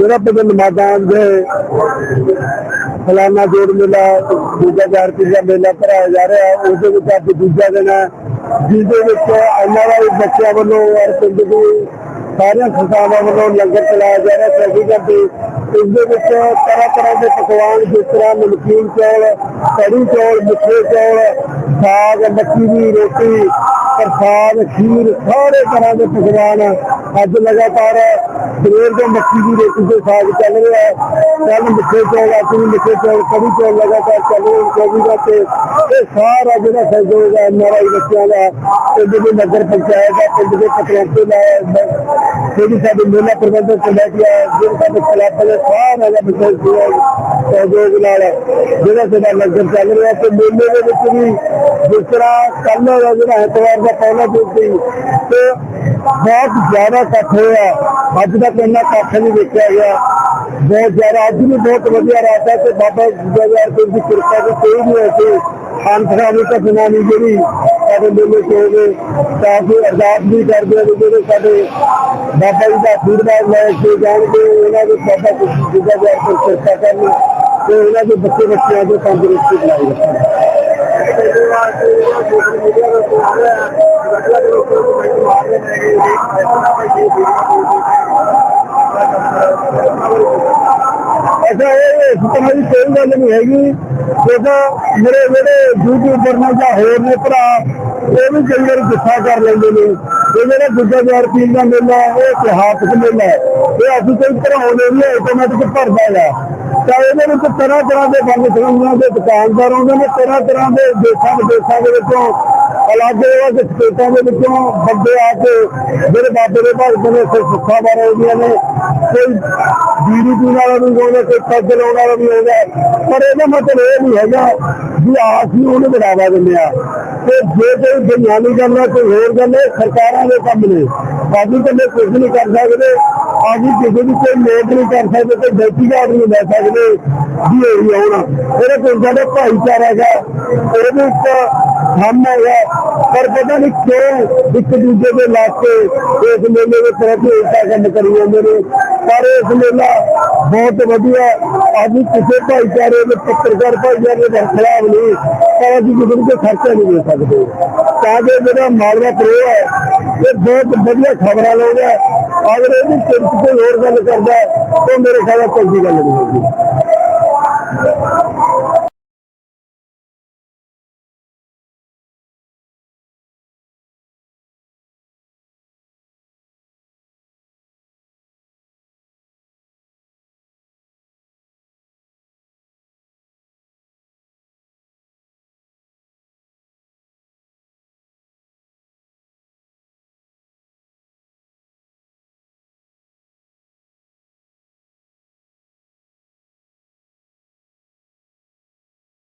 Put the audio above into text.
मेरा पसंद मादान है ਫਲਾਣਾ ਜੋੜ ਮੇਲਾ, ਦੂਜਾ ਚਾਰ ਤੀਜਾ ਮੇਲਾ ਭਰਾਇਆ ਜਾ ਰਿਹਾ। ਹੈ ਉਸ ਦੇ ਵਿੱਚ ਅੱਜ ਦੂਜਾ ਦਿਨ ਹੈ। ਜਿਹਦੇ ਵਿੱਚ ਆਉਣ ਵਾਲੇ ਬੱਚਿਆਂ ਵੱਲੋਂ ਔਰ ਪਿੰਡ ਦੀ ਸਾਰੀਆਂ ਸੰਸਥਾਵਾਂ ਵੱਲੋਂ ਲੰਗਰ ਚਲਾਇਆ ਜਾ ਰਿਹਾ ਸੈਕਿੰਡ ਦੇ ਇਸ ਦੇ ਵਿੱਚ ਤਰ੍ਹਾਂ ਤਰ੍ਹਾਂ ਦੇ ਪਕਵਾਨ, ਜਿਸ ਤਰ੍ਹਾਂ ਨਮਕੀਨ ਚੌਲ, ਕੜੀ ਚੌਲ, ਮਿੱਠੇ ਚੌਲ, ਸਾਗ, ਮੱਕੀ ਦੀ ਰੋਟੀ ਪ੍ਰਸਾਦ ਖੀਰ ਸਾਰੇ ਤਰ੍ਹਾਂ ਦੇ ਪਕਵਾਨ ਅੱਜ ਲਗਾਤਾਰ ਸਵੇਰ ਤੋਂ ਮੱਕੀ ਦੀ ਰੋਟੀ ਤੇ ਸਾਗ ਚੱਲ ਰਿਹਾ ਹੈ। ਕੱਲ ਮਿੱਠੇ ਚੌਲ ਅੱਜ ਵੀ ਮਿੱਠੇ ਚੌਲ, ਕੜੀ ਚੌਲ ਲਗਾਤਾਰ ਚੱਲ ਰਹੇ ਹਨ ਚੌਵੀ ਘੰਟੇ ਇਹ ਸਾਰਾ ਜਿਹੜਾ ਸਹਿਯੋਗ ਹੈ ਐਨਆਰਆਈ ਬੱਚਿਆਂ ਦਾ, ਪਿੰਡ ਦੇ ਨਗਰ ਪੰਚਾਇਤ ਦਾ, ਪਿੰਡ ਦੇ ਪਤਵੰਤੇ ਦਾ, ਜਿਹੜੀ ਸਾਡੀ ਮੇਲਾ ਪ੍ਰਬੰਧਕ ਕਮੇਟੀ ਹੈ, ਜਿਹੜੇ ਸਾਡੇ ਕਲੱਬ ਦੇ ਸਾਰਾ ਦਾ ਵਿਸ਼ੇਸ਼ ਸਹਿਯੋਗ ਨਾਲ ਜਿਹੜਾ ਸਾਡਾ ਲੰਗਰ ਚੱਲ ਰਿਹਾ ਤੇ ਮੇਲੇ ਦੇ ਵਿੱਚ ਵੀ ਜਿਸ ਤਰ੍ਹਾਂ ਕੱਲ ਦਾ ਜਿਹੜਾ ਐਤਵਾਰ ਦਾ ਪਹਿਲਾ ਦਿਨ ਸੀ ਤੇ ਬਹੁਤ ਜ਼ਿਆਦਾ ਇਕੱਠ ਹੋਇਆ ਅੱਜ ਤੱਕ ਇੰਨਾ ਇਕੱਠ ਨਹੀਂ ਦੇਖਿਆ ਗਿਆ ਬਹੁਤ ਜ਼ਿਆਦਾ ਅੱਜ ਵੀ ਬਹੁਤ ਵਧੀਆ ਰਾਤ ਹੈ ਤੇ ਬਾਬਾ ਜਗਿਆਰ ਸਿੰਘ ਦੀ ਕਿਰਪਾ ਦੀ ਕੋਈ ਵੀ ਐਸੀ ਅੰਤਰਾਵੀ ਘਟਨਾ ਨਹੀਂ ਜਿਹੜੀ ਸਾਡੇ ਮੇਲੇ ਚ ਹੋਵੇ ਤਾਂ ਕਿ ਅਰਦਾਸ ਵੀ ਕਰਦੇ ਹਾਂ ਵੀ ਜਿਹੜੇ ਸਾਡੇ ਬਾਬਾ ਜੀ ਦਾ ਫੀਡਬੈਕ ਲੈ ਕੇ ਜਾਣਗੇ ਉਹਨਾਂ ਦੇ ਬਾਬਾ ਜੀ ਜਗਿਆਰ ਸਿੰਘ ਕਿਰਪਾ ਕਰਨ ਤੇ ਉਹਨਾਂ ਦੇ ਬੱਚੇ ਬੱਚਿਆਂ ਦੇ ਤੰਦਰੁਸਤੀ ਬਣਾਈ ਰੱਖਣ ਅੱਛਾ ਇਹ ਸੁਪਨਾ ਦੀ ਕੋਈ ਗੱਲ ਨਹੀਂ ਹੈਗੀ। ਜਦੋਂ ਮੇਰੇ ਜਿਹੜੇ ਯੂਟਿਊਬਰ ਨੇ ਜਾਂ ਹੋਰ ਨੇ ਭਰਾ ਇਹ ਵੀ ਕਈ ਵਾਰੀ ਗੁੱਸਾ ਕਰ ਲੈਂਦੇ ਨੇ। ਇਹ ਜਿਹੜਾ ਦੂਜਾ ਵਾਰ ਪੀਣ ਦਾ ਮੇਲਾ, ਇਹ ਇਤਿਹਾਸਕ ਮੇਲਾ ਇਹ ਅਸੀਂ ਕੋਈ ਘਰਾਉਣੇ ਨਹੀਂ ਆਟੋਮੈਟਿਕ ਭਰਦਾ ਹੈ ਤਾਂ ਇਹਦੇ ਵਿੱਚ ਤਰ੍ਹਾਂ ਤਰ੍ਹਾਂ ਦੇ ਬੰਦ ਸੰਗੀਆਂ ਦੇ ਦੁਕਾਨਦਾਰ ਆਉਂਦੇ ਨੇ, ਤਰ੍ਹਾਂ ਤਰ੍ਹਾਂ ਦੇ ਦੇਸ਼ਾਂ ਵਿਦੇਸ਼ਾਂ ਦੇ ਵਿੱਚੋਂ ਅਲੱਗ-ਅਲੱਗ ਸਟੇਟਾਂ ਦੇ ਵਿੱਚੋਂ ਬੰਦੇ ਆ ਕੇ ਜਿਹੜੇ ਬਾਬੇ ਦੇ ਭਗਤ ਨੇ ਸਿਰ ਸੁੱਖਾ ਬਾਰੇ ਆਉਂਦੀਆਂ ਨੇ, ਕੋਈ ਬੀੜੀ ਪੀਣ ਵੀ ਆਉਂਦਾ ਕੋਈ ਪੈਗ ਲਾਉਣ ਵਾਲਾ ਵੀ ਆਉਂਦਾ ਪਰ ਇਹਦਾ ਮਤਲਬ ਇਹ ਨਹੀਂ ਹੈਗਾ ਵੀ ਆਸ ਨੂੰ ਉਹਨੂੰ ਬੜਾਵਾ ਦਿੰਦੇ ਆ। ਤੇ ਜੇ ਕੋਈ ਬੇਈਮਾਨੀ ਗੱਲ ਹੈ ਕੋਈ ਹੋਰ ਗੱਲ ਹੈ ਸਰਕਾਰਾਂ ਦੇ ਕੰਮ ਨੇ। ਬਾਕੀ ਕੱਲੇ ਕੁਝ ਨਹੀਂ ਕਰ ਸਕਦੇ ਆਜੀ ਕਿਸੇ ਦੀ ਕੋਈ ਨੋਟ ਨਹੀਂ ਕਰ ਸਕਦੇ, ਕੋਈ ਡੈਟੀ ਕਾਰਡ ਨਹੀਂ ਲੈ ਸਕਦੇ, ਵੀ ਇਹ ਆਉਣਾ ਇਹਦੇ ਕੋਲ ਸਾਡੇ ਭਾਈਚਾਰਾ ਹੈਗਾ, ਉਹਦੇ ਵਿੱਚ ਹਮ ਹੈਗਾ ਪਰ ਪਤਾ ਨਹੀਂ ਕਿਉਂ ਇੱਕ ਦੂਜੇ ਦੇ ਲਾਕੇ ਇਸ ਮੇਲੇ ਵਿੱਚ ਰਹਿ ਕੇ ਇਸਾ ਕੰਮ ਕਰੀ ਜਾਂਦੇ ਨੇ। ਪਰ ਇਸ ਮੇਲਾ ਬਹੁਤ ਵਧੀਆ। ਅੱਜ ਕਿਸੇ ਭਾਈਚਾਰੇ ਦੇ ਪੱਤਰਕਾਰ ਭਾਈਚਾਰੇ ਦੇ ਖਿਲਾਫ ਨਹੀਂ। ਪਰ ਅਸੀਂ ਕਿਸੇ ਨੂੰ ਖਰਚਾ ਨਹੀਂ ਦੇ ਸਕਦੇ। ਤਾਂ ਕਿ ਜਿਹੜਾ ਮਾਲਵਾ ਪ੍ਰੋ ਹੈ ਇਹ ਬਹੁਤ ਵਧੀਆ ਖਬਰਾਂ ਲਾਉਂਦਾ ਹੈ। ਅਗਰ ਇਹਦੀ ਚਿੰਤ ਕੋਈ ਹੋਰ ਗੱਲ ਕਰਦਾ ਹੈ, ਤਾਂ ਮੇਰੇ ਖਿਆਲ ਕੋਈ ਗੱਲ ਨਹੀਂ ਹੋਊਗੀ।